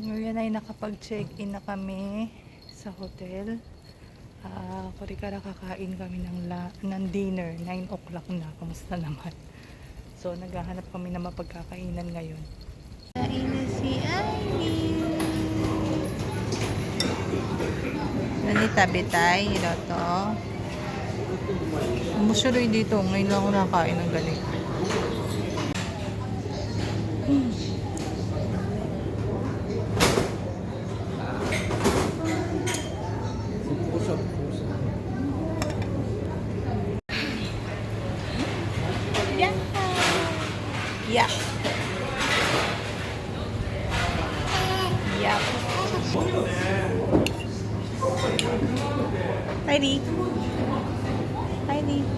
Ngayon ay nakapag-check-in na kami sa hotel. Ah, uh, kaya kakain kami ng, la- ng dinner. 9 o'clock na. Kamusta naman? So, naghahanap kami ng mapagkakainan ngayon. Kain na si Ani. Nani tabi tayo, Hiroto. Umusuloy dito. Ngayon lang ako nakakain ng galing. Yeah. Yeah. Heidi. Heidi.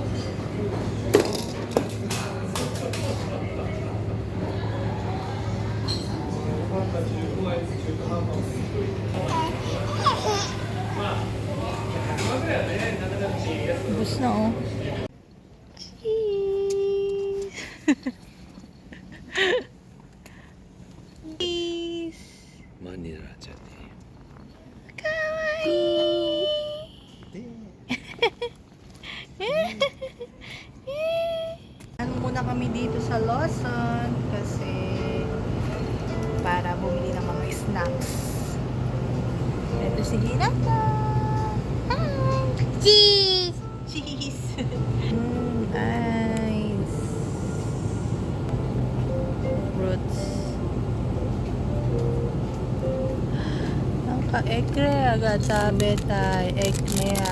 เอ็กเกรกาจาเบตายเอ็กเนีย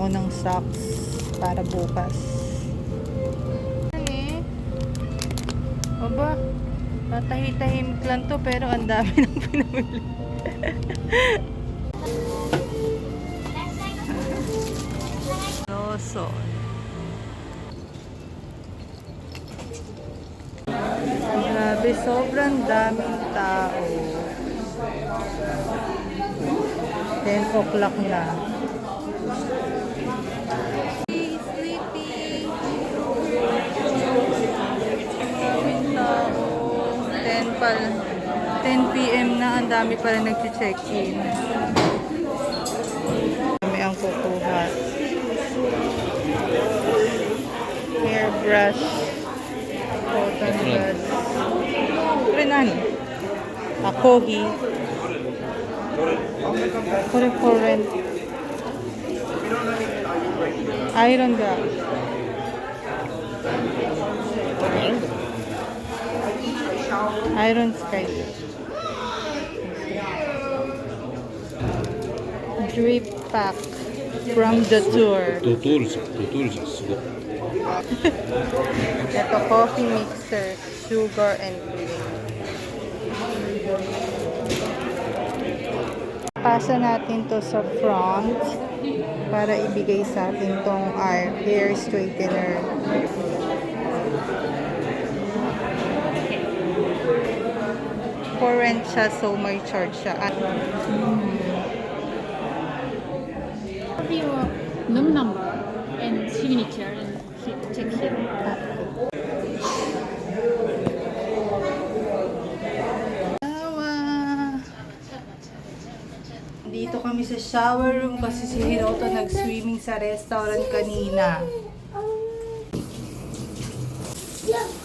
ako ng socks para bukas. Ano eh? Aba, tatahi-tahimik lang to pero ang dami ng pinamili. Lawson. Grabe, sobrang daming tao. 10 o'clock na. Sleepy. Maraming tao. 10 pa 10 p.m. na, ang dami pa rin nag-check-in. Kami ang kukuha. Hairbrush. Cotton buds. Renan. Akohi. Kore for rent. Iron ga. Iron sky. three pack from the tour. Two tours, two tours. Ito, coffee mixer, sugar and cream. Pasa natin to sa front para ibigay sa atin tong our hair straightener. For rent siya, so may charge siya. Ah. Mm -hmm. Room number and signature and hit, check here. Tawa! Dito kami sa shower room kasi si Hiroto nag-swimming sa restaurant kanina. Cheese!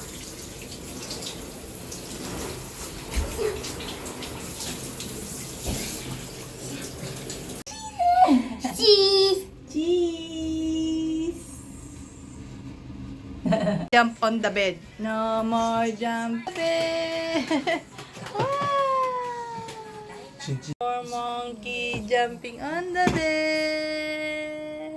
Jump on the bed. No more jump bed. More monkey jumping on the bed.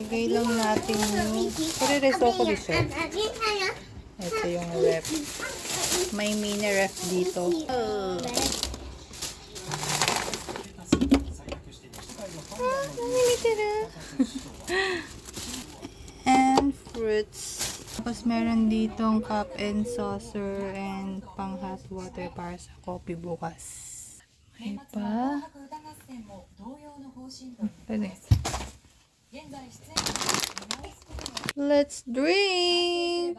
Ilagay lang natin yung... Kore reso ko di siya. Ito yung ref. May mini ref dito. Oh. Ah, nanginitira. and fruits. Tapos meron ditong cup and saucer and pang hot water para sa coffee bukas. May pa. Pwede. Let's drink!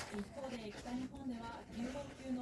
一方で、北日本では警報級の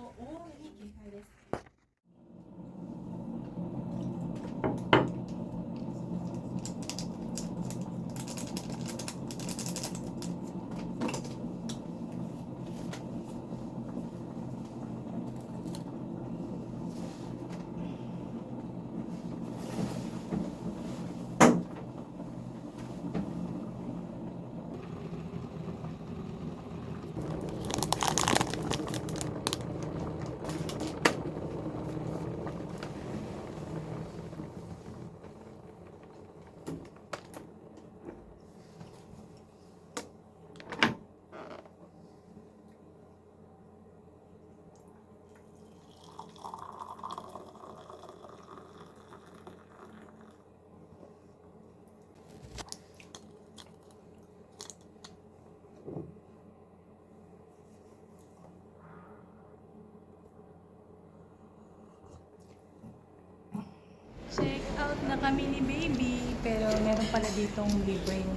na kami ni baby. Pero meron pala ditong libreng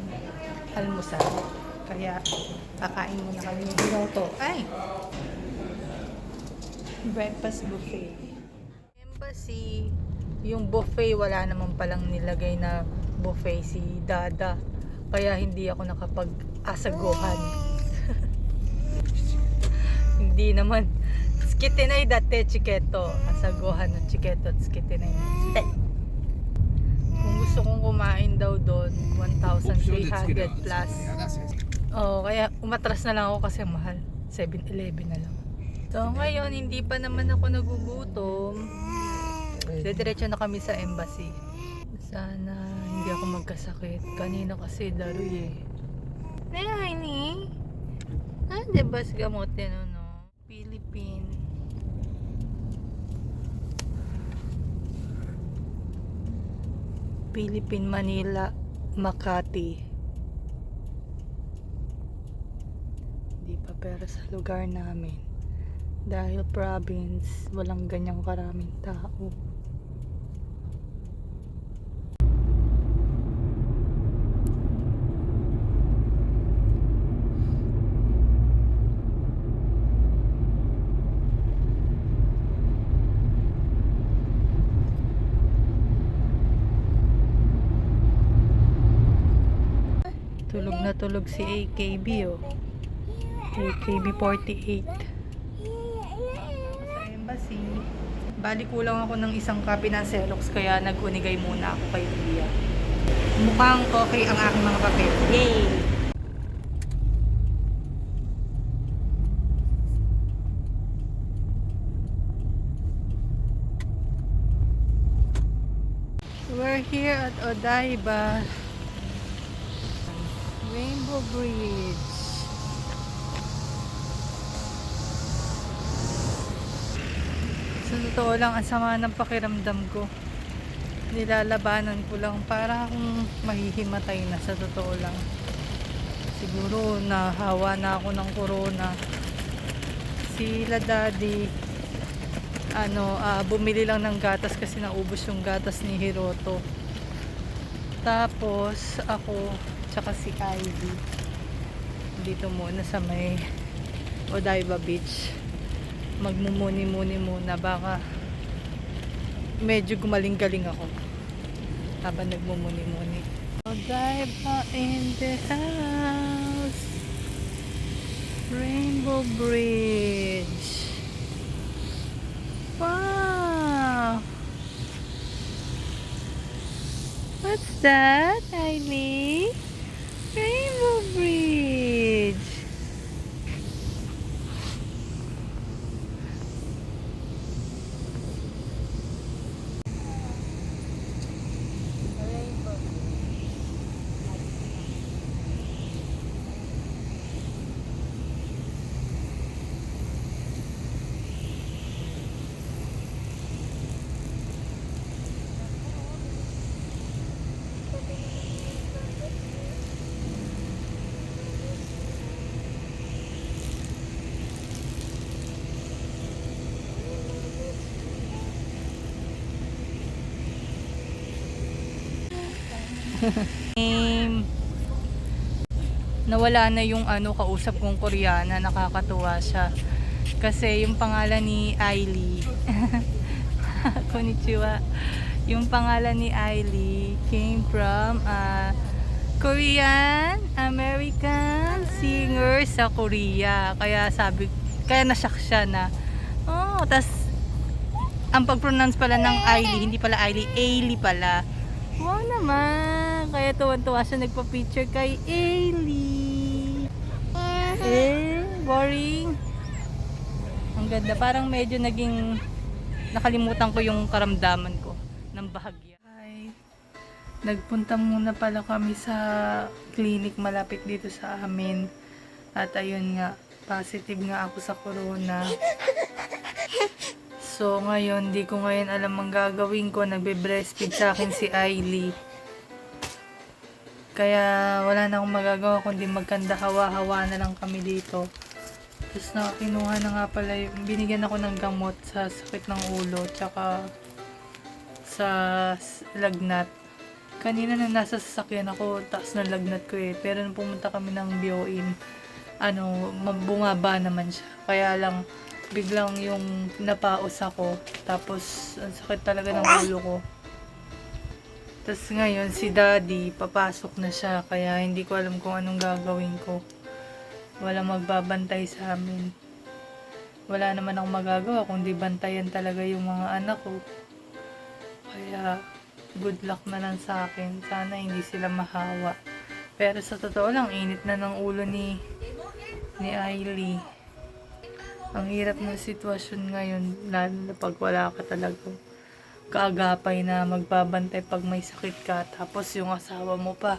almusal. Kaya kakain muna kami ng hiroto. Ay! Breakfast buffet. Embassy. Yung buffet, wala naman palang nilagay na buffet si Dada. Kaya hindi ako nakapag-asaguhan. hindi naman. Tsukitinay date chiketo. Asaguhan ng chiketo. Tsukitinay. Te. Kung gusto kong kumain daw doon, 1,300 plus. Oo, kaya umatras na lang ako kasi mahal. 7-Eleven na lang. So ngayon, hindi pa naman ako nagugutom. Diretso na kami sa embassy. Sana hindi ako magkasakit. Kanina kasi daroy eh. Nay, ni? Ah, di ba gamote no, no? Philippine. Manila, Makati. Di pa pero sa lugar namin. Dahil province, walang ganyang karaming tao. Tulog na tulog si AKB oh. AKB 48. Sa embassy. Bali kulang ako ng isang copy ng Xerox kaya nag-unigay muna ako kay Lia. Mukhang okay ang aking mga papel. Yay! We're here at Odaiba Rainbow Bridge. Sa totoo lang, ang sama ng pakiramdam ko. Nilalabanan ko lang para akong mahihimatay na sa totoo lang. Siguro nahawa na ako ng corona. Sila daddy, ano, ah, bumili lang ng gatas kasi naubos yung gatas ni Hiroto. Tapos ako, tsaka si Ivy. Dito muna sa may Odaiba Beach. Magmumuni-muni muna baka medyo gumaling-galing ako habang nagmumuni-muni. Godiva in the house. Rainbow Bridge. Wow. What's that, Kylie? Rainbow Bridge. Name. Nawala na yung ano kausap kong Koreana, nakakatuwa siya. Kasi yung pangalan ni Ailey. Konnichiwa. Yung pangalan ni Ailey came from a Korean American singer sa Korea. Kaya sabi, kaya nasyak siya na, oh, tas ang pag-pronounce pala ng Ailey, hindi pala Ailey, Ailey pala. Wow naman! Kaya tuwan-tuwa siya nagpa-picture kay Ailey. Eh, boring. Ang ganda. Parang medyo naging nakalimutan ko yung karamdaman ko ng bahagya. Hi. Nagpunta muna pala kami sa clinic malapit dito sa amin. At ayun nga, positive nga ako sa corona. So, ngayon, di ko ngayon alam ang gagawin ko. Nagbe-breastfeed sa akin si Ailey. Kaya, wala na akong magagawa kundi magkanda hawa-hawa na lang kami dito. Tapos na kinuha na nga pala, yung- binigyan ako ng gamot sa sakit ng ulo, tsaka sa lagnat. Kanina nung nasa sasakyan ako, taas ng lagnat ko eh. Pero nung pumunta kami ng BOM, ano, mabungaba naman siya. Kaya lang, biglang yung napaos ako. Tapos, ang sakit talaga ng ulo ko. Tapos ngayon, si daddy, papasok na siya. Kaya hindi ko alam kung anong gagawin ko. Wala magbabantay sa amin. Wala naman akong magagawa kundi bantayan talaga yung mga anak ko. Kaya, good luck na lang sa akin. Sana hindi sila mahawa. Pero sa totoo lang, init na ng ulo ni ni Ailey. Ang hirap ng sitwasyon ngayon, lalo na pag wala ka talaga kaagapay na magbabantay pag may sakit ka. Tapos yung asawa mo pa,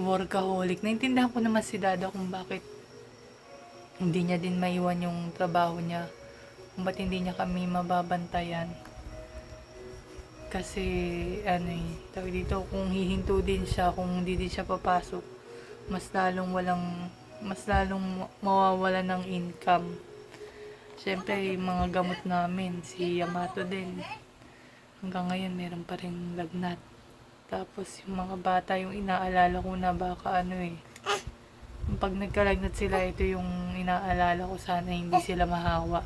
workaholic. Naintindihan ko naman si Dada kung bakit hindi niya din maiwan yung trabaho niya. Kung ba't hindi niya kami mababantayan. Kasi, ano eh, tawag dito, kung hihinto din siya, kung hindi din siya papasok, mas lalong walang, mas lalong mawawala ng income. Siyempre, mga gamot namin, si Yamato din. Hanggang ngayon, meron pa rin lagnat. Tapos, yung mga bata, yung inaalala ko na baka ano eh. Pag nagkalagnat sila, ito yung inaalala ko sana hindi sila mahawa.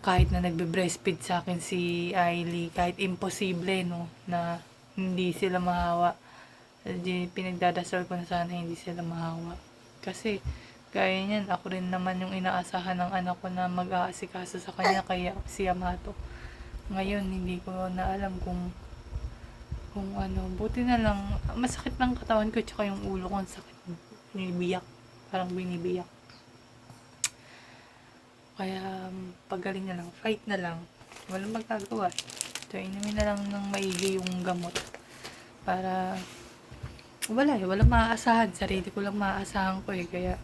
Kahit na nagbe-breastfeed sa akin si Ailey, kahit imposible, no, na hindi sila mahawa. Pinagdadasal ko na sana hindi sila mahawa. Kasi, gaya niyan, ako rin naman yung inaasahan ng anak ko na mag-aasikaso sa kanya, kaya si Yamato. Ngayon, hindi ko na alam kung kung ano, buti na lang, masakit ng katawan ko, tsaka yung ulo ko, ang sakit. Binibiyak. Parang binibiyak. Kaya, um, pagaling na lang, fight na lang. Walang magagawa. So, inumin na lang ng maigi yung gamot. Para, wala eh, walang maaasahan. Sarili ko lang maaasahan ko eh. Kaya,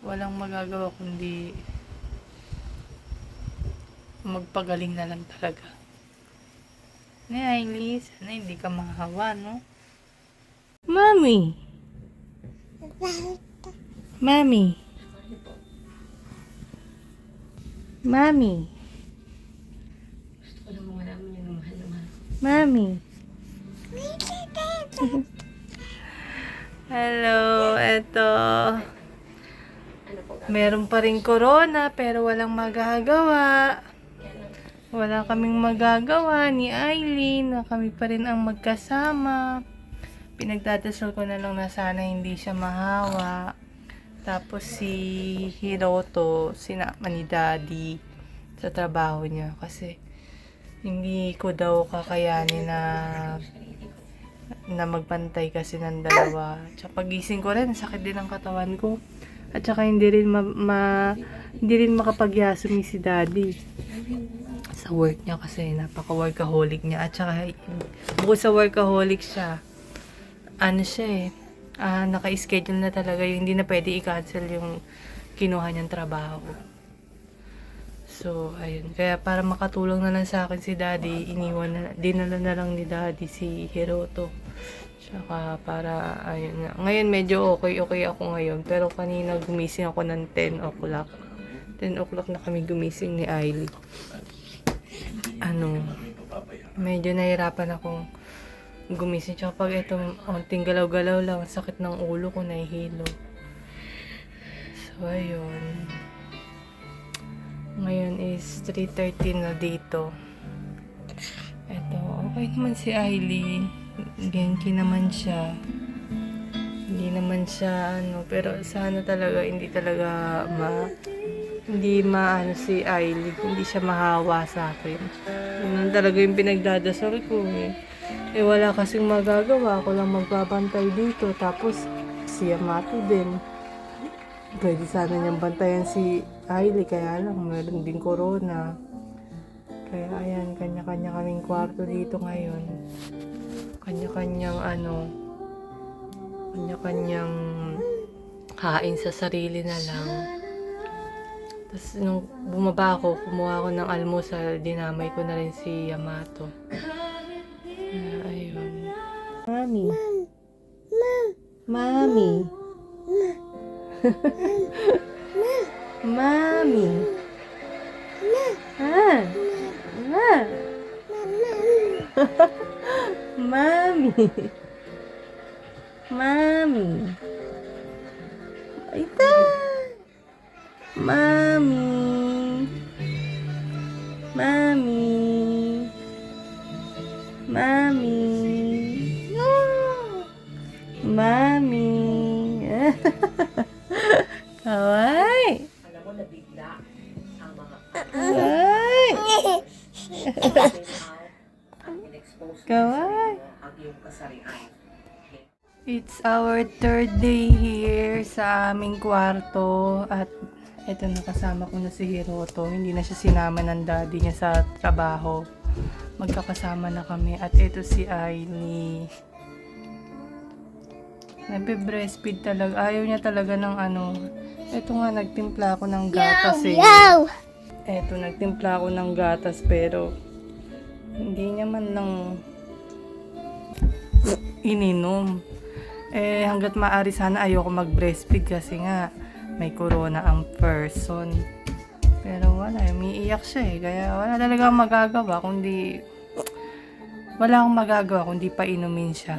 walang magagawa kundi magpagaling na lang talaga. Ni Ailey, sana hindi ka mahawa, no? Mami! Mami! Mami! Mami! Hello, eto. Meron pa rin corona pero walang magagawa. Wala kaming magagawa ni Eileen na kami pa rin ang magkasama. Pinagdadasal ko na lang na sana hindi siya mahawa. Tapos si Hiroto, sinama ni Daddy sa trabaho niya kasi hindi ko daw kakayanin na na magbantay kasi ng dalawa. Tsaka pagising ko rin, sakit din ang katawan ko. At saka hindi rin ma, ma- hindi rin makapagyasumi si daddy sa work niya kasi napaka-workaholic niya. At saka bukod sa workaholic siya, ano siya eh, ah, naka-schedule na talaga yung hindi na pwede i-cancel yung kinuha niyang trabaho. So, ayun. Kaya para makatulong na lang sa akin si Daddy, iniwan na, dinala na lang ni Daddy si Hiroto. Tsaka para, ayun nga. Ngayon medyo okay-okay ako ngayon. Pero kanina gumising ako ng 10 o'clock. 10 o'clock na kami gumising ni Ailey. Ano, medyo nahirapan akong gumising. Tsaka pag itong onting galaw-galaw lang, ang sakit ng ulo ko, nahihilo. So, ayun. Ngayon is 3.30 na dito. Eto, okay naman si Ailey. Genki naman siya. Hindi naman siya, ano, pero sana talaga, hindi talaga ma, hindi maano si Ailey, hindi siya mahawa sa akin. Yun talaga yung pinagdadasal ko eh. Eh wala kasing magagawa, ako lang magbabantay dito. Tapos si Yamato din. Pwede sana niyang bantayan si Hailey, kaya lang meron din corona. Kaya ayan, kanya-kanya kaming kwarto dito ngayon. Kanya-kanyang ano, kanya-kanyang kain sa sarili na lang. Tapos nung bumaba ako, kumuha ako ng almusal, dinamay ko na rin si Yamato. Kaya ayun. Mami. Mami. Mami. Ah. Ah. Mami. Mami. Ito. Mami. Mami. Mami. Mami. Kawai. alam mo, nabigla ang mga Kawai. Kawai. It's our third day here sa aming kwarto at eto nakasama ko na si Hiroto. Hindi na siya sinama ng daddy niya sa trabaho. Magkakasama na kami at ito si Ailey. Nagbe-breastfeed talaga. Ayaw niya talaga ng ano. Ito nga, nagtimpla ako ng gatas eh. Eto, nagtimpla ako ng gatas pero hindi niya man lang ininom. Eh, hanggat maaari sana ayoko mag-breastfeed kasi nga may corona ang person. Pero wala, umiiyak siya eh. Kaya wala talaga magagawa kundi wala akong magagawa kundi pa inumin siya.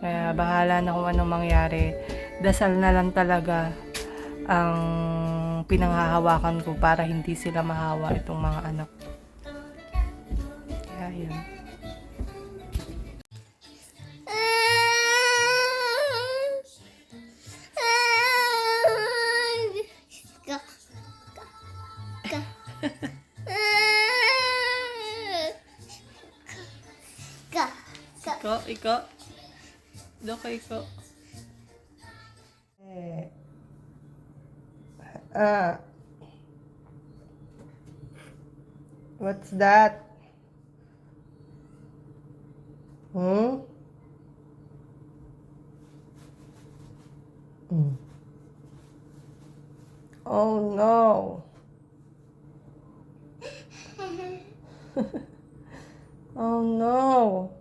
Kaya bahala na kung anong mangyari. Dasal na lang talaga ang pinanghahawakan ko para hindi sila mahawa itong mga anak. Kaya yun. Iko, iko. Do ka iko. Eh. Ah. What's that? Hmm? Hmm. Oh no. oh no.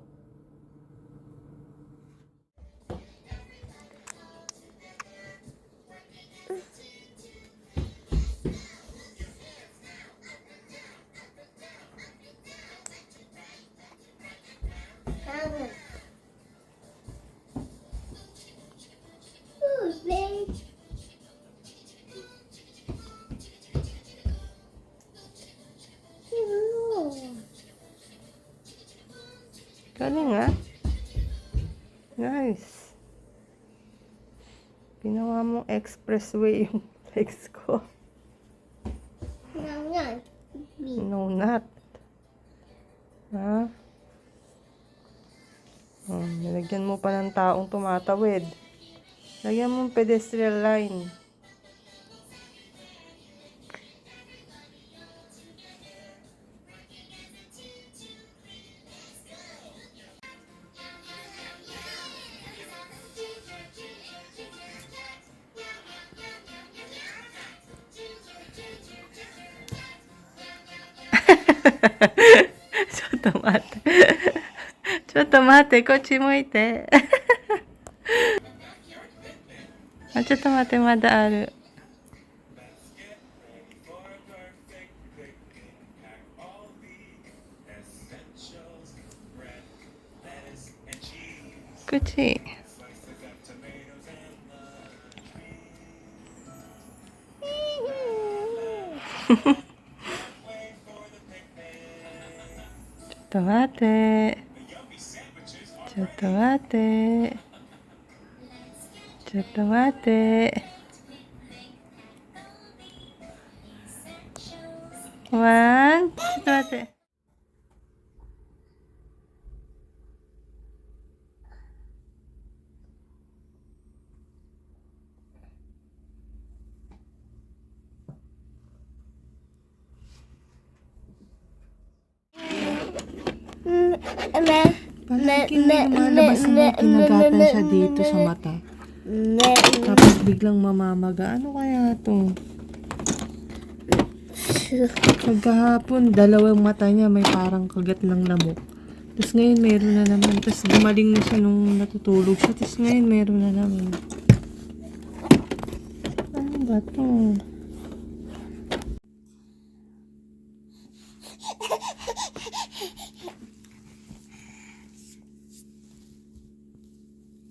Guys. Ginawa mong expressway yung legs ko. No, not. Ha? Oh, nilagyan mo pa ng taong tumatawid. Lagyan mo pedestrian line. と待って、こっち向いて。あ、ちょっと待って、まだある。口。ちょっと待って。ちょっと待って。ちょっと待って。ワン、ちょっと待って。Palagi lumalabas na may kinagatan siya dito sa mata. Tapos biglang mamamaga. Ano kaya to? Kagahapon, dalawang mata niya may parang kagat ng lamok. Tapos ngayon meron na naman. Tapos gumaling na siya nung natutulog siya. Tapos ngayon meron na naman. Ano ba to?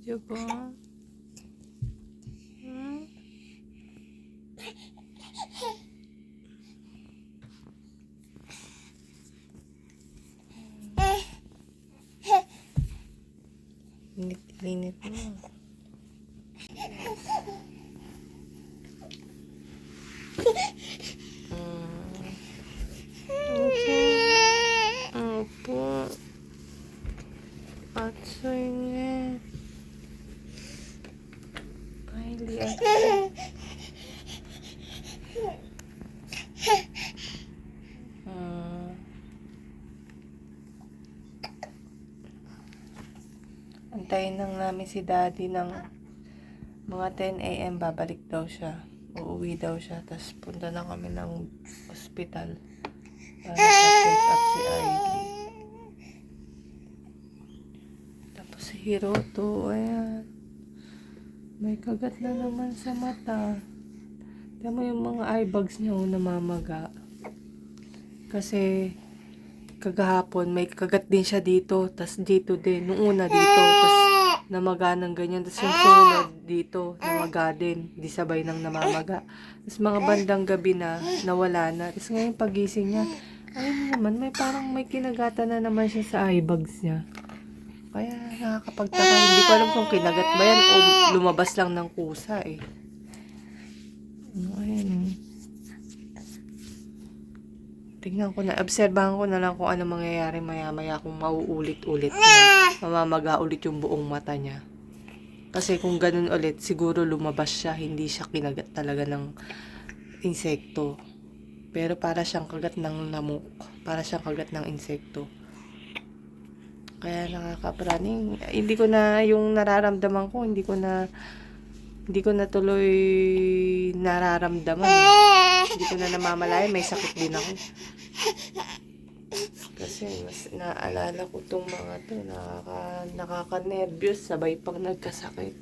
Diba? Hmm? Init-init mo. Mm. Opo. Atsoy nga. Pahili ako. Ah. Antayin lang namin si daddy ng mga 10 a.m. babalik daw siya. Uuwi daw siya. Tapos punta na kami ng ospital para pa-check up si Ivy. Tapos si Hiroto, ayan. May kagat na naman sa mata. Tignan mo yung mga eye bags niya oh, namamaga. Kasi kagahapon may kagat din siya dito, tas dito din. Nung una dito, tas namaga ng ganyan. Tas yung sumunod dito, namaga din. Di sabay nang namamaga. Tas mga bandang gabi na, nawala na. Tas ngayon pagising niya, ayun naman, may parang may kinagatan na naman siya sa eye bags niya. Kaya nakakapagtaka. Hindi ko alam kung kinagat ba yan o lumabas lang ng kusa eh. Ayan. oh. Tingnan ko na, obserbahan ko na lang kung ano mangyayari maya-maya kung mauulit-ulit na mamamaga ulit yung buong mata niya. Kasi kung ganun ulit, siguro lumabas siya, hindi siya kinagat talaga ng insekto. Pero para siyang kagat ng lamok. Para siyang kagat ng insekto. Kaya nakakapraning. Hindi ko na yung nararamdaman ko, hindi ko na hindi ko na tuloy nararamdaman. Hindi ko na namamalayan, may sakit din ako. Kasi mas naalala ko tong mga to, nakaka, nakaka-nervyos, sabay pang nagkasakit.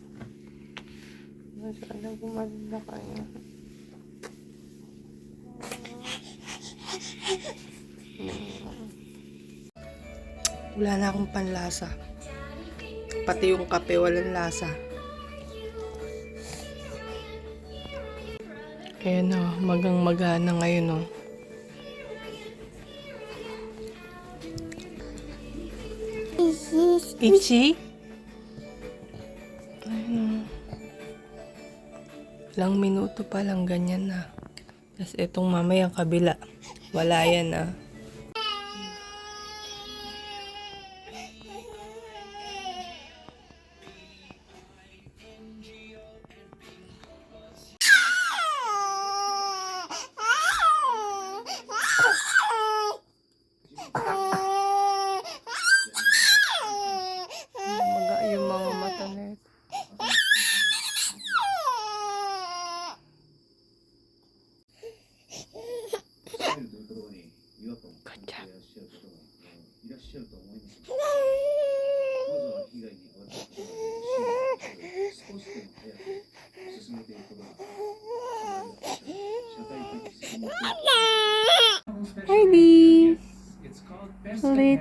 Sana gumanda kayo. Wala na akong panlasa. Pati yung kape walang lasa. Ayan o, magang magana ngayon oh. o. Itchy? Ayun. Ilang minuto pa lang ganyan na. Tapos itong mamayang kabila. Wala yan ah.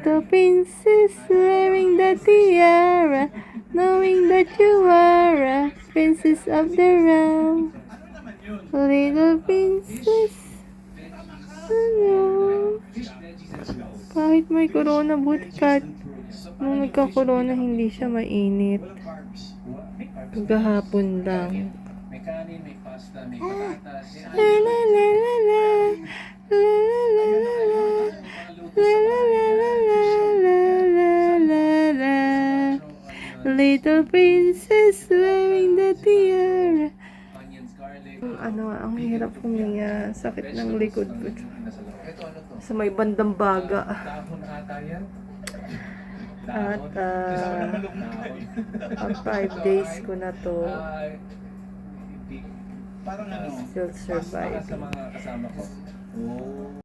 Little princess wearing the tiara, knowing that you are a princess of the realm. Little princess, ano? Kahit may corona, buti kahit nung nagka-corona, hindi siya mainit. Gahapon lang. May kanin, may pasta, may patatas. La la la la la. La la la la la. Little princess wearing the tiara. Ano, ang hirap huminga. Sakit ng likod ko. Sa may bandang baga. At uh, ang five days ko na to parang ano, still surviving. Kasama ko. Oh.